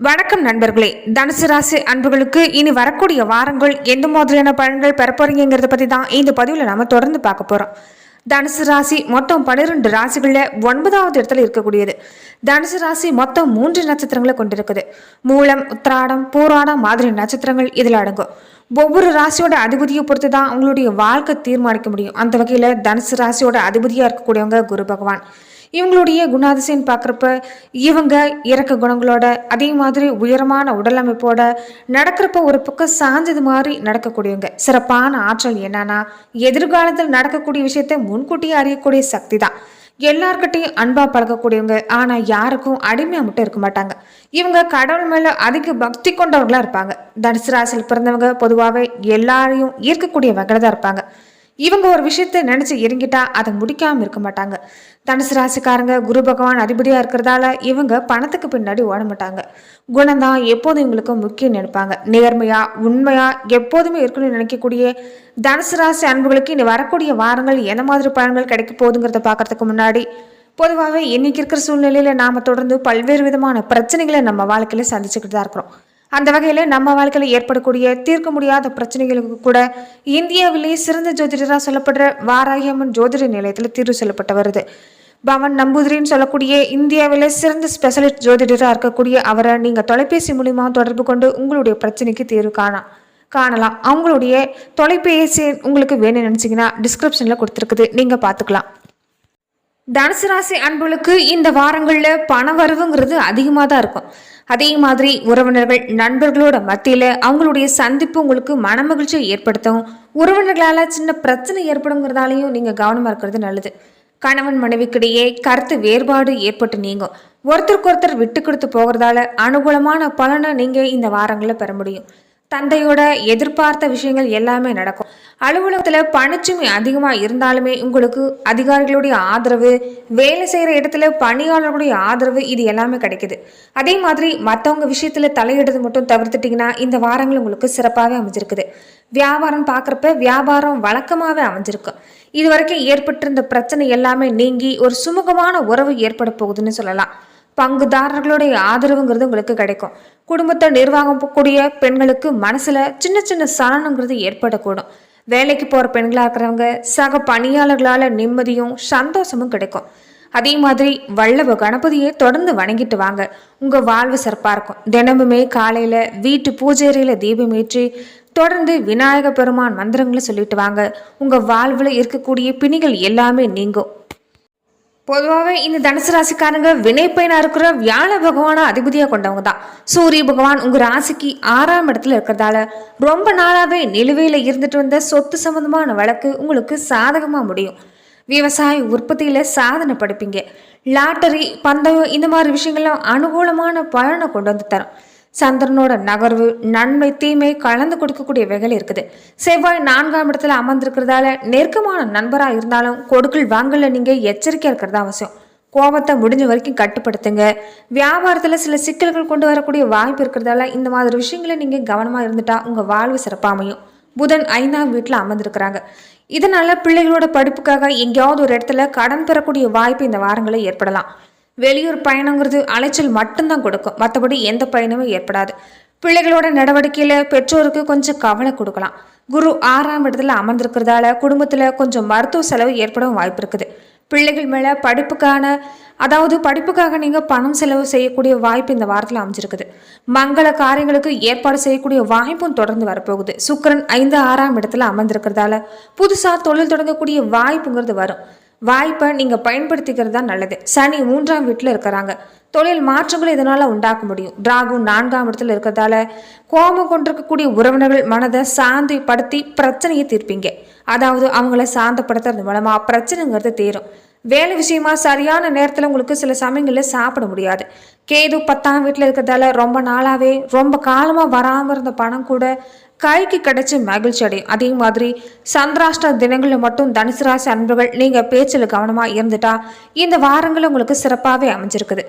வணக்கம் நண்பர்களே. தனுசு ராசி அன்புகளுக்கு இனி வரக்கூடிய வாரங்கள் எந்த மாதிரியான பலன்கள் பெறப்போறீங்கிறத பற்றி தான் இந்த பதிவில் நாம தொடர்ந்து பார்க்க போகிறோம் தனுசு ராசி மொத்தம் பன்னிரெண்டு ராசிகளில் ஒன்பதாவது இடத்துல இருக்கக்கூடியது. தனுசு ராசி மொத்தம் மூன்று நட்சத்திரங்களை கொண்டிருக்குது. மூலம் உத்திராடம் பூராடம் மாதிரி நட்சத்திரங்கள் இதில் அடங்கும். ஒவ்வொரு ராசியோட அதிபதியை பொறுத்து தான் அவங்களுடைய வாழ்க்கை தீர்மானிக்க முடியும். அந்த வகையில் தனுசு ராசியோட அதிபதியாக இருக்கக்கூடியவங்க குரு பகவான். இவங்களுடைய குணாதிசயம் பார்க்குறப்ப இவங்க இறக்க குணங்களோட அதே மாதிரி உயரமான உடலமைப்போட நடக்கிறப்ப ஒரு பக்கம் சாஞ்சது மாதிரி நடக்கக்கூடியவங்க. சிறப்பான ஆற்றல் என்னன்னா எதிர்காலத்தில் நடக்கக்கூடிய விஷயத்தை முன்கூட்டியே அறியக்கூடிய சக்தி தான். எல்லார்கிட்டையும் அன்பா பழகக்கூடியவங்க. ஆனா யாருக்கும் அடிமையா மட்டும் இருக்க மாட்டாங்க. இவங்க கடவுள் மேல அதிக பக்தி கொண்டவர்களாக இருப்பாங்க. தனுசு ராசியில் பிறந்தவங்க பொதுவாகவே எல்லாரையும் ஈர்க்கக்கூடிய வகையில தான் இருப்பாங்க. இவங்க ஒரு விஷயத்த நினச்சி இறங்கிட்டா அதை முடிக்காமல் இருக்க மாட்டாங்க. தனுசு ராசிக்காரங்க குரு பகவான் அதிபதியாக இருக்கிறதால இவங்க பணத்துக்கு பின்னாடி ஓட மாட்டாங்க. குணம்தான் எப்போதும் இவங்களுக்கு முக்கியம் நினைப்பாங்க. நேர்மையா உண்மையா எப்போதுமே இருக்கணும்னு நினைக்கக்கூடிய தனுசு ராசி அன்புகளுக்கு இனி வரக்கூடிய வாரங்கள் எந்த மாதிரி பலன்கள் கிடைக்க போகுதுங்கிறத பார்க்கறதுக்கு முன்னாடி பொதுவாகவே இன்னைக்கு இருக்கிற சூழ்நிலையில நாம தொடர்ந்து பல்வேறு விதமான பிரச்சனைகளை நம்ம வாழ்க்கையில சந்திச்சுக்கிட்டு தான் இருக்கிறோம். அந்த வகையில் நம்ம வாழ்க்கையில் ஏற்படக்கூடிய தீர்க்க முடியாத பிரச்சனைகளுக்கு கூட இந்தியாவிலேயே சிறந்த ஜோதிடராக சொல்லப்படுற வாராகியம்மன் ஜோதிட நிலையத்தில் தீர்வு சொல்லப்பட்டு வருது. பவன் நம்பூதிரின்னு சொல்லக்கூடிய இந்தியாவிலே சிறந்த ஸ்பெஷலிஸ்ட் ஜோதிடராக இருக்கக்கூடிய அவரை நீங்கள் தொலைபேசி மூலிமா தொடர்பு கொண்டு உங்களுடைய பிரச்சனைக்கு தீர்வு காணலாம் காணலாம். அவங்களுடைய தொலைபேசி உங்களுக்கு வேணும்னு நினச்சிங்கன்னா டிஸ்கிரிப்ஷனில் கொடுத்துருக்குது. நீங்கள் பார்த்துக்கலாம். தனுசு ராசி அன்புகளுக்கு இந்த வாரங்களில் பண வரவுங்கிறது அதிகமாக தான் இருக்கும். அதே மாதிரி உறவினர்கள் நண்பர்களோட மத்தியில் அவங்களுடைய சந்திப்பு உங்களுக்கு மனமகிழ்ச்சியை ஏற்படுத்தும். உறவினர்களால் சின்ன பிரச்சனை ஏற்படுங்கிறதாலையும் நீங்கள் கவனமாக இருக்கிறது நல்லது. கணவன் மனைவிக்கிடையே கருத்து வேறுபாடு ஏற்பட்டு நீங்கும். ஒருத்தருக்கு ஒருத்தர் விட்டு கொடுத்து போகிறதால அனுகூலமான பலனை நீங்கள் இந்த வாரங்களில் பெற முடியும். தந்தையோட எதிர்பார்த்த விஷயங்கள் எல்லாமே நடக்கும். அலுவலகத்தில் பணிச்சுமை அதிகமாக இருந்தாலுமே உங்களுக்கு அதிகாரிகளுடைய ஆதரவு வேலை செய்கிற இடத்துல பணியாளர்களுடைய ஆதரவு இது எல்லாமே கிடைக்குது. அதே மாதிரி மற்றவங்க விஷயத்தில் தலையிடுறது மட்டும் தவிர்த்துட்டிங்கன்னா இந்த வாரங்கள் உங்களுக்கு சிறப்பாகவே அமைஞ்சிருக்குது. வியாபாரம் பார்க்குறப்ப வியாபாரம் வழக்கமாகவே அமைஞ்சிருக்கும் இது வரைக்கும் ஏற்பட்டிருந்த பிரச்சனை எல்லாமே நீங்கி ஒரு சுமூகமான உறவு ஏற்பட போகுதுன்னு சொல்லலாம். பங்குதாரர்களுடைய ஆதரவுங்கிறது உங்களுக்கு கிடைக்கும். குடும்பத்தை நிர்வாகம் கூடிய பெண்களுக்கு மனசுல சின்ன சின்ன சலனங்கிறது ஏற்படக்கூடும். வேலைக்கு போற பெண்களா இருக்கிறவங்க சக பணியாளர்களால நிம்மதியும் சந்தோஷமும் கிடைக்கும். அதே மாதிரி வல்லவ கணபதியை தொடர்ந்து வணங்கிட்டு வாங்க. உங்க வாழ்வு சிறப்பா இருக்கும். தினமுமே காலையில வீட்டு பூஜைறையில தீபம் ஏற்றி தொடர்ந்து விநாயக பெருமான் மந்திரங்களை சொல்லிட்டு வாங்க. உங்க வாழ்வுல இருக்கக்கூடிய பிணிகள் எல்லாமே நீங்கும். பொதுவாகவே இந்த தனுசு ராசிக்காரங்க வினைப்பயனாக இருக்கிற வியாழ பகவான அதிபதியாக கொண்டவங்க தான் சூரிய பகவான் உங்கள் ராசிக்கு ஆறாம் இடத்துல இருக்கிறதால ரொம்ப நாளாகவே நிலுவையில் இருந்துட்டு வந்த சொத்து சம்பந்தமான வழக்கு உங்களுக்கு சாதகமாக முடியும். விவசாய உற்பத்தியில் சாதனை படைப்பீங்க. லாட்டரி பந்தயம் இந்த மாதிரி விஷயங்கள்லாம் அனுகூலமான பலனை கொண்டு வந்து தரும். சந்திரனோட நகர்வு நன்மை தீமை கலந்து கொடுக்கக்கூடிய வகையில் இருக்குது. செவ்வாய் நான்காம் இடத்துல அமர்ந்திருக்கிறதால நெருக்கமான நண்பராக இருந்தாலும் கொடுக்கல் வாங்கல நீங்கள் எச்சரிக்கையாக இருக்கிறது அவசியம். கோபத்தை முடிஞ்ச வரைக்கும் கட்டுப்படுத்துங்க. வியாபாரத்தில் சில சிக்கல்கள் கொண்டு வரக்கூடிய வாய்ப்பு இருக்கிறதால இந்த மாதிரி விஷயங்களை நீங்கள் கவனமாக இருந்துட்டா உங்கள் வாழ்வு சிறப்பாக அமையும் புதன் ஐந்தாம் வீட்டில் அமர்ந்திருக்கிறாங்க. இதனால் பிள்ளைகளோட படிப்புக்காக எங்கேயாவது ஒரு இடத்துல கடன் பெறக்கூடிய வாய்ப்பு இந்த வாரங்களில் ஏற்படலாம். வெளியூர் பயணங்கிறது அலைச்சல் மட்டும்தான் கொடுக்கும். மற்றபடி எந்த பயணமும் ஏற்படாது. பிள்ளைகளோட நடவடிக்கையில் பெற்றோருக்கு கொஞ்சம் கவலை கொடுக்கலாம். குரு ஆறாம் இடத்துல அமர்ந்திருக்கிறதால குடும்பத்தில் கொஞ்சம் மருத்துவ செலவு ஏற்படவும் வாய்ப்பு இருக்குது. பிள்ளைகள் மேலே படிப்புக்கான அதாவது படிப்புக்காக நீங்கள் பணம் செலவு செய்யக்கூடிய வாய்ப்பு இந்த வாரத்தில் அமைஞ்சிருக்குது. மங்கள காரியங்களுக்கு ஏற்பாடு செய்யக்கூடிய வாய்ப்பும் தொடர்ந்து வரப்போகுது. சுக்கரன் ஐந்து ஆறாம் இடத்துல அமர்ந்திருக்கிறதால புதுசாக தொழில் தொடங்கக்கூடிய வாய்ப்புங்கிறது வரும். வாய்ப்பை நீங்கள் பயன்படுத்திக்கிறது தான் நல்லது. சனி மூன்றாம் வீட்டில் இருக்கிறாங்க. தொழில் மாற்றங்களை இதனால் உண்டாக்க முடியும். ராகு நான்காம் இடத்துல இருக்கிறதால கோபம் கொண்டிருக்கக்கூடிய உறவினர்கள் மனதை சாந்திப்படுத்தி பிரச்சனையை தீர்ப்பீங்க. அதாவது அவங்கள சாந்தப்படுத்துறது மூலமாக பிரச்சனைங்கிறது தீரும். வேலை விஷயமா சரியான நேரத்தில் உங்களுக்கு சில சமயங்களில் சாப்பிட முடியாது. கேது பத்தாம் வீட்டில் இருக்கிறதால ரொம்ப நாளாகவே ரொம்ப காலமாக வராமல் இருந்த பணம் கூட கைக்கு கிடைச்சி மகிழ்ச்சி அடையும். அதே மாதிரி சந்திராஷ்ட தினங்களில் மட்டும் தனுசு ராசி அன்பர்கள் நீங்கள் பேச்சில் கவனமாக இருந்துட்டா இந்த வாரங்கள் உங்களுக்கு சிறப்பாகவே அமைஞ்சிருக்குது.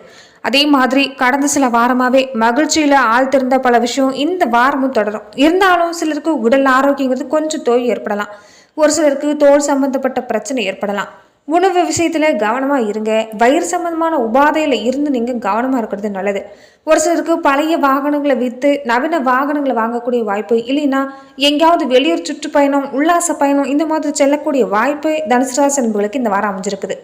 அதே மாதிரி கடந்த சில வாரமாகவே மகிழ்ச்சியில் ஆழ்த்திருந்த பல விஷயம் இந்த வாரமும் தொடரும். இருந்தாலும் சிலருக்கு உடல் ஆரோக்கியங்கிறது கொஞ்சம் தோய் ஏற்படலாம். ஒரு சிலருக்கு தோல் சம்பந்தப்பட்ட பிரச்சனை ஏற்படலாம். உணவு விஷயத்தில் கவனமாக இருங்க. வயிறு சம்பந்தமான உபாதையில் இருந்து நீங்கள் கவனமாக இருக்கிறது நல்லது. ஒரு சிலருக்கு பழைய வாகனங்களை விற்று நவீன வாகனங்களை வாங்கக்கூடிய வாய்ப்பு இல்லைன்னா எங்கேயாவது வெளியூர் சுற்றுப்பயணம் உல்லாச பயணம் இந்த மாதிரி செல்லக்கூடிய வாய்ப்பு தனுசு ராசி இந்த வாரம் அமைஞ்சிருக்குது.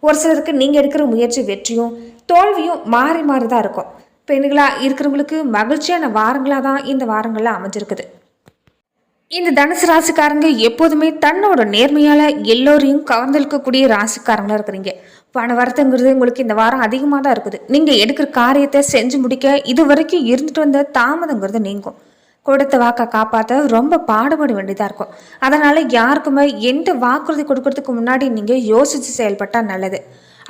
ஒரு சிலருக்கு நீங்கள் எடுக்கிற முயற்சி வெற்றியும் தோல்வியும் மாறி மாறி தான் இருக்கும். பெண்களாக இருக்கிறவங்களுக்கு மகிழ்ச்சியான வாரங்களாக தான் இந்த வாரங்களில் அமைஞ்சிருக்குது. இந்த தனுசு ராசிக்காரங்க எப்போதுமே தன்னோட நேர்மையால எல்லோரையும் கவர்ந்திருக்கக்கூடிய ராசிக்காரங்களா இருக்கிறீங்க. பண வரத்துங்கிறது உங்களுக்கு இந்த வாரம் அதிகமாக தான் இருக்குது. நீங்கள் எடுக்கிற காரியத்தை செஞ்சு முடிக்க இது வரைக்கும் இருந்துட்டு வந்த தாமதங்கிறது நீங்கும். கொடுத்த வாக்கை காப்பாற்ற ரொம்ப பாடுபட வேண்டியதாக இருக்கும். அதனால் யாருக்குமே எந்த வாக்குறுதி கொடுக்கறதுக்கு முன்னாடி நீங்கள் யோசித்து செயல்பட்டால் நல்லது.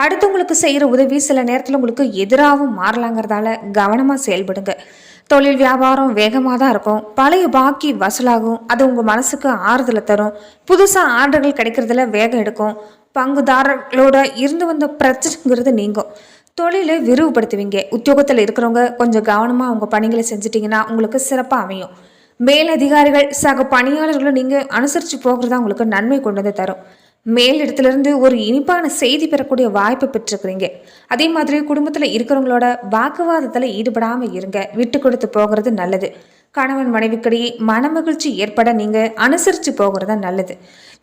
அடுத்தவங்களுக்கு செய்கிற உதவி சில நேரத்தில் உங்களுக்கு எதிராகவும் மாறலாங்கிறதால கவனமாக செயல்படுங்க. தொழில் வியாபாரம் வேகமாக தான் இருக்கும். பழைய பாக்கி வசூலாகும். அது உங்கள் மனசுக்கு ஆறுதலை தரும். புதுசாக ஆர்டர்கள் கிடைக்கிறதுல வேகம் எடுக்கும். பங்குதாரர்களோட இருந்து வந்த பிரச்சனைங்கிறது நீங்கும். தொழிலை விரிவுபடுத்துவீங்க. உத்தியோகத்தில் இருக்கிறவங்க கொஞ்சம் கவனமாக அவங்க பணிகளை செஞ்சிட்டிங்கன்னா உங்களுக்கு சிறப்பாக அமையும். மேலதிகாரிகள் சக பணியாளர்களும் நீங்கள் அனுசரித்து போகிறது தான் உங்களுக்கு நன்மை கொண்டு வந்து தரும். மேல் இடத்துலேருந்து ஒரு இனிப்பான செய்தி பெறக்கூடிய வாய்ப்பு பெற்றிருக்கிறீங்க. அதே மாதிரி குடும்பத்தில் இருக்கிறவங்களோட வாக்குவாதத்தில் ஈடுபடாமல் இருங்க. விட்டு கொடுத்து போகிறது நல்லது. கணவன் மனைவிக்கிடையே மனமகிழ்ச்சி ஏற்பட நீங்கள் அனுசரித்து போகிறது நல்லது.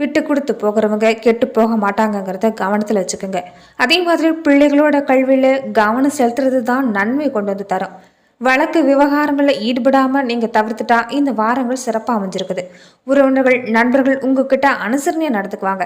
விட்டு கொடுத்து போகிறவங்க கெட்டு போக மாட்டாங்கங்கிறத கவனத்தில் வச்சுக்கோங்க. அதே மாதிரி பிள்ளைகளோட கல்வியில் கவனம் செலுத்துறது தான் நன்மை கொண்டு வந்து தரும். வழக்கு விவகாரங்களில் ஈடுபடாமல் நீங்கள் தவிர்த்துட்டா இந்த வாரங்கள் சிறப்பாக அமைஞ்சிருக்குது. உறவினர்கள் நண்பர்கள் உங்ககிட்ட அனுசரணையாக நடந்துக்குவாங்க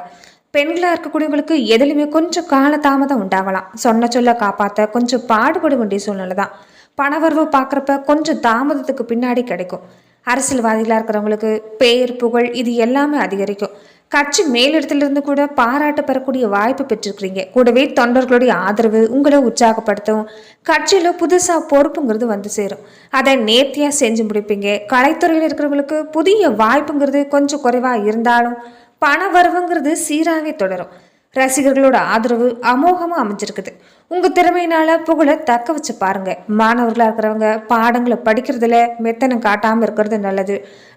பெண்களாக இருக்கக்கூடியவங்களுக்கு எதுலையுமே கொஞ்சம் காலதாமதம் உண்டாகலாம். சொன்ன சொல்ல காப்பாற்ற கொஞ்சம் பாடுபட வேண்டிய சூழ்நிலை தான். பணவரவு பார்க்குறப்ப கொஞ்சம் தாமதத்துக்கு பின்னாடி கிடைக்கும். அரசியல்வாதிகளாக இருக்கிறவங்களுக்கு பேர் புகழ் இது எல்லாமே அதிகரிக்கும். கட்சி மேலிடத்திலிருந்து கூட பாராட்டு பெறக்கூடிய வாய்ப்பு பெற்றிருக்கிறீங்க. கூடவே தொண்டர்களுடைய ஆதரவு உங்களை உற்சாகப்படுத்தும். கட்சியில் புதுசாக பொறுப்புங்கிறது வந்து சேரும். அதை நேர்த்தியாக செஞ்சு முடிப்பீங்க. கலைத்துறையில் இருக்கிறவங்களுக்கு புதிய வாய்ப்புங்கிறது கொஞ்சம் குறைவாக இருந்தாலும் பண வரவுங்கிறது சீராகவே தொடரும். ரசிகர்களோட ஆதரவு அமோகமாக அமைஞ்சிருக்குது. உங்கள் திறமையினால் புகழை தக்க வச்சு பாருங்கள் மாணவர்களாக இருக்கிறவங்க பாடங்களை படிக்கிறதுல மெத்தனம் காட்டாமல் இருக்கிறது நல்லது.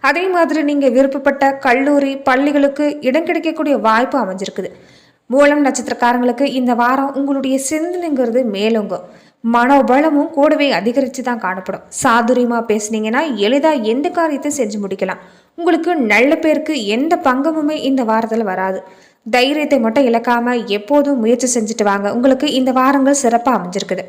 அதே மாதிரி நீங்கள் விருப்பப்பட்ட கல்லூரி பள்ளிகளுக்கு இடம் கிடைக்கக்கூடிய வாய்ப்பு அமைஞ்சிருக்குது. மூலம் நட்சத்திரக்காரங்களுக்கு இந்த வாரம் உங்களுடைய சிந்தனைங்கிறது மேலோங்கும். மனோபலமும் கூடவே அதிகரித்து தான் காணப்படும். சாதுரியமாக பேசுனீங்கன்னா எளிதாக எந்த காரியத்தை செஞ்சு முடிக்கலாம். உங்களுக்கு நல்ல பேருக்கு எந்த பங்கமுமே இந்த வாரத்தில் வராது. தைரியத்தை மட்டும் இழக்காமல் எப்போதும் முயற்சி செஞ்சுட்டு வாங்க. உங்களுக்கு இந்த வாரங்கள் சிறப்பாக அமைஞ்சிருக்குது.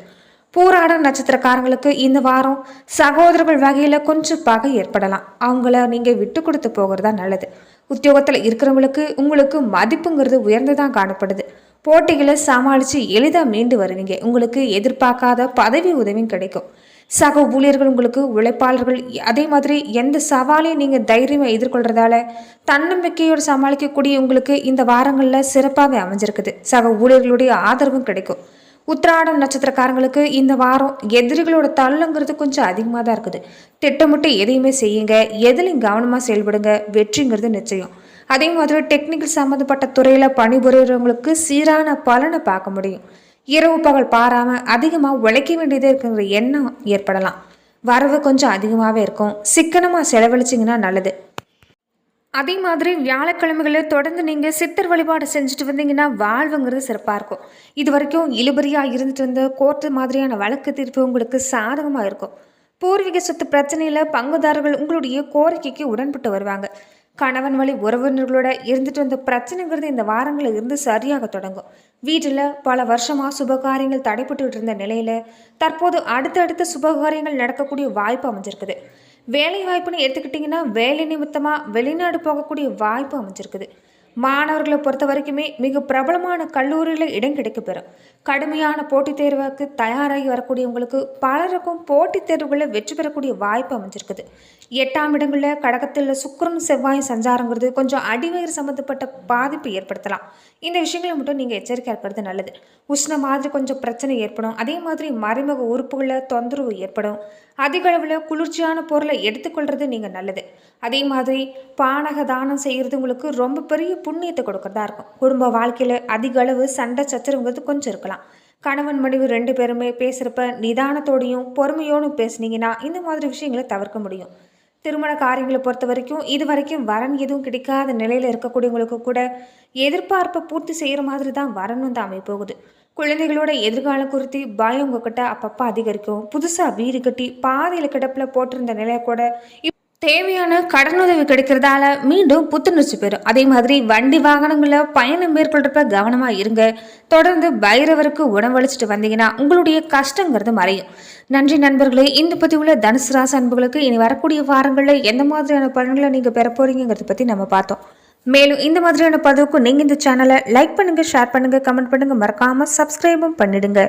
பூராட நட்சத்திரக்காரங்களுக்கு இந்த வாரம் சகோதரர்கள் வகையில் கொஞ்சம் பகை ஏற்படலாம். அவங்கள நீங்கள் விட்டு கொடுத்து போகிறதா நல்லது. உத்தியோகத்தில் இருக்கிறவங்களுக்கு உங்களுக்கு மதிப்புங்கிறது உயர்ந்து தான் காணப்படுது. போட்டிகளை சமாளித்து எளிதாக மீண்டு வருவீங்க. உங்களுக்கு எதிர்பார்க்காத பதவி உதவியும் கிடைக்கும். சக ஊழியர்கள் உங்களுக்கு உழைப்பாளர்கள் அதே மாதிரி எந்த சவாலையும் நீங்கள் தைரியமாக எதிர்கொள்கிறதால தன்னம்பிக்கையோடு சமாளிக்கக்கூடிய உங்களுக்கு இந்த வாரங்களில் சிறப்பாகவே அமைஞ்சிருக்குது. சக ஊழியர்களுடைய ஆதரவும் கிடைக்கும். உத்திராடம் நட்சத்திரக்காரங்களுக்கு இந்த வாரம் எதிரிகளோட தள்ளுங்கிறது கொஞ்சம் அதிகமாக தான் இருக்குது. திட்டமிட்டு எதையுமே செய்யுங்க. எதிலையும் கவனமாக செயல்படுங்க. வெற்றிங்கிறது நிச்சயம். அதே மாதிரி டெக்னிக்கல் சம்மந்தப்பட்ட துறையில் பணிபுரிகிறவங்களுக்கு சீரான பலனை பார்க்க முடியும். இரவு பகல் பாராமல் அதிகமாக உழைக்க வேண்டியதே இருக்குங்கிற எண்ணம் ஏற்படலாம். வரவு கொஞ்சம் அதிகமாகவே இருக்கும். சிக்கனமாக செலவழிச்சிங்கன்னா நல்லது. அதே மாதிரி வியாழக்கிழமைகளில் தொடர்ந்து நீங்கள் சித்தர் வழிபாடு செஞ்சுட்டு வந்தீங்கன்னா வாழ்வுங்கிறது சிறப்பாக இருக்கும். இது வரைக்கும் இழுபறியாக இருந்துட்டு வந்த கோர்ட்டு மாதிரியான வழக்கு தீர்ப்பு உங்களுக்கு சாதகமாக இருக்கும். பூர்வீக சொத்து பிரச்சனையில் பங்குதாரர்கள் உங்களுடைய கோரிக்கைக்கு உடன்பட்டு வருவாங்க. கணவன் வழி உறவினர்களோட இருந்துட்டு வந்த பிரச்சனைங்கிறது இந்த வாரங்களில் இருந்து சரியாக தொடங்கும். வீட்டில் பல வருஷமாக சுபகாரியங்கள் தடைப்பட்டு இருந்த நிலையில் தற்போது அடுத்தடுத்த சுபகாரியங்கள் நடக்கக்கூடிய வாய்ப்பு அமைஞ்சிருக்குது. வேலை வாய்ப்புன்னு எடுத்துக்கிட்டிங்கன்னா வேலை நிமித்தமாக வெளிநாடு போகக்கூடிய வாய்ப்பு அமைஞ்சிருக்குது. மாணவர்களை பொறுத்த வரைக்குமே மிக பிரபலமான கல்லூரியில் இடம் கிடைக்கப்பெறும் கடுமையான போட்டித் தேர்வுக்கு தயாராகி வரக்கூடியவங்களுக்கு பலருக்கும் போட்டித் தேர்வுகளில் வெற்றி பெறக்கூடிய வாய்ப்பு அமைஞ்சிருக்குது. எட்டாம் இடங்களில் கடகத்தில் சுக்கரன் செவ்வாய் சஞ்சாரங்கிறது கொஞ்சம் அடிவயிறு சம்மந்தப்பட்ட பாதிப்பு ஏற்படுத்தலாம். இந்த விஷயங்களை மட்டும் நீங்கள் எச்சரிக்கையாக இருக்கிறது நல்லது. உஷ்ண மாதிரி கொஞ்சம் பிரச்சனை ஏற்படும். அதே மாதிரி மறைமுக உறுப்புகளில் தொந்தரவு ஏற்படும். அதிக அளவில் குளிர்ச்சியான பொருளை எடுத்துக்கொள்வது நீங்கள் நல்லது. அதே மாதிரி பானக தானம் செய்கிறது உங்களுக்கு ரொம்ப பெரிய புண்ணியத்தை கொடுக்கறதா இருக்கும். குடும்ப வாழ்க்கையில் அதிக அளவு சண்டை சச்சரவுங்கிறது கொஞ்சம் இருக்கலாம். கணவன் மனைவி ரெண்டு பேருமே பேசுகிறப்ப நிதானத்தோடையும் பொறுமையோடும் பேசுனீங்கன்னா இந்த மாதிரி விஷயங்களை தவிர்க்க முடியும். திருமண காரியங்களை பொறுத்த வரைக்கும் இது வரைக்கும் வரன் எதுவும் கிடைக்காத நிலையில் இருக்கக்கூடியவங்களுக்கு கூட எதிர்பார்ப்பை பூர்த்தி செய்கிற மாதிரி தான் வரன் வந்து அமைப்போகுது குழந்தைகளோட எதிர்காலம் குறித்து பயம் உங்ககிட்ட அப்பப்போ அதிகரிக்கும். புதுசாக வீடு கட்டி பாதையில் கிடப்பில் போட்டிருந்த நிலையை கூட தேவையான கடனுதவி கிடைக்கிறதால மீண்டும் புத்துணர்ச்சி பெறும். அதே மாதிரி வண்டி வாகனங்களில் பயணம் மேற்கொள்றப்ப கவனமாக இருங்க. தொடர்ந்து பைரவருக்கு உணவளிச்சுட்டு வந்தீங்கன்னா உங்களுடைய கஷ்டங்கிறது மறையும். நன்றி நண்பர்களே இந்த பற்றி உள்ள தனுசு ராசி அன்புகளுக்கு இனி வரக்கூடிய வாரங்களில் எந்த மாதிரியான பலன்களை நீங்கள் பெற போறீங்கிறத பற்றி நம்ம பார்த்தோம். மேலும் இந்த மாதிரியான பதிவுக்கு நீங்கள் இந்த சேனலை லைக் பண்ணுங்கள் ஷேர் பண்ணுங்கள் கமெண்ட் பண்ணுங்கள் மறக்காமல் சப்ஸ்கிரைபும் பண்ணிடுங்க.